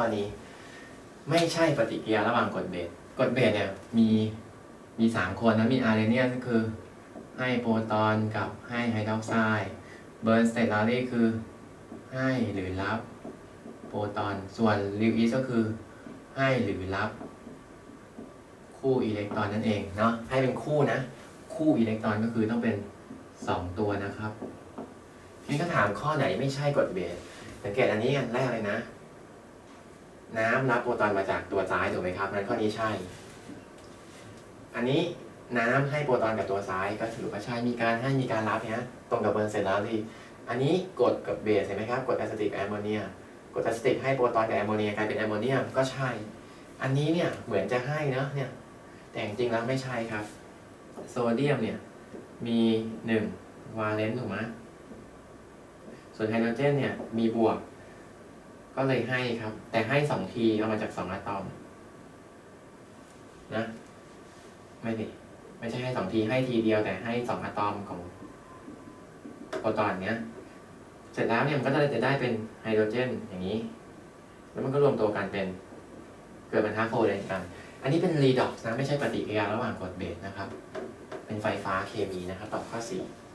ข้อนี้ ไม่ใช่ปฏิกิริยาระหว่างกรดเบสกรดเบสเนี่ยมีมีสามคนนะมีอาร์เรเนียนก็คือให้โปรตอนกับให้ไฮดรอกไซด์เบิร์นสเตตลารีคือให้หรือรับโปรตอน ส่วนลิวอิสก็คือให้หรือรับ คู่อิเล็กตรอนนั่นเองเนาะให้เป็นคู่นะ คู่อิเล็กตรอนก็คือต้องเป็น 2 ตัวนะครับ นี้ก็ถามข้อไหนไม่ใช่กรดเบสสังเกตอันนี้อันแรกเลยนะ น้ำรับโปรตอนมาจากตัวซ้ายถูกไหมครับนั้นข้อนี้ใช่ อันนี้น้ำให้โปรตอนกับตัวซ้ายก็ถือว่าใช่มีการให้มีการรับเนี่ยตรงกับเบิร์นเซลลารีอันนี้กดกับเบสเห็นไหมครับกดแอสติกแอมโมเนียกดแอสติกให้โปรตอนกับแอมโมเนียกลายเป็นแอมโมเนียมก็ใช่ อันนี้เนี่ยเหมือนจะให้เนะเนี่ยแต่จริงแล้วไม่ใช่ครับ โซเดียมเนี่ยมีหนึ่งวาเลนต์ถูกไหมส่วนไฮโดรเจนเนี่ยมีบวก ก็เลยให้ครับ แต่ให้สองทีเอามาจากสองอะตอม นะ ไม่ดิไม่ใช่ให้สองทีให้ทีเดียว แต่ให้สองอะตอมของโปรตอนเนี้ย เสร็จแล้วเนี่ยมันก็จะได้เป็นไฮโดรเจนอย่างนี้ แล้วมันก็รวมตัวกันเป็น เกิดเป็นฮาร์โคเลนกัน อันนี้เป็นรีด็อกซ์นะ ไม่ใช่ปฏิกิริยาระหว่างกรดเบสนะครับ เป็นไฟฟ้าเคมีนะครับ ตอบข้อ4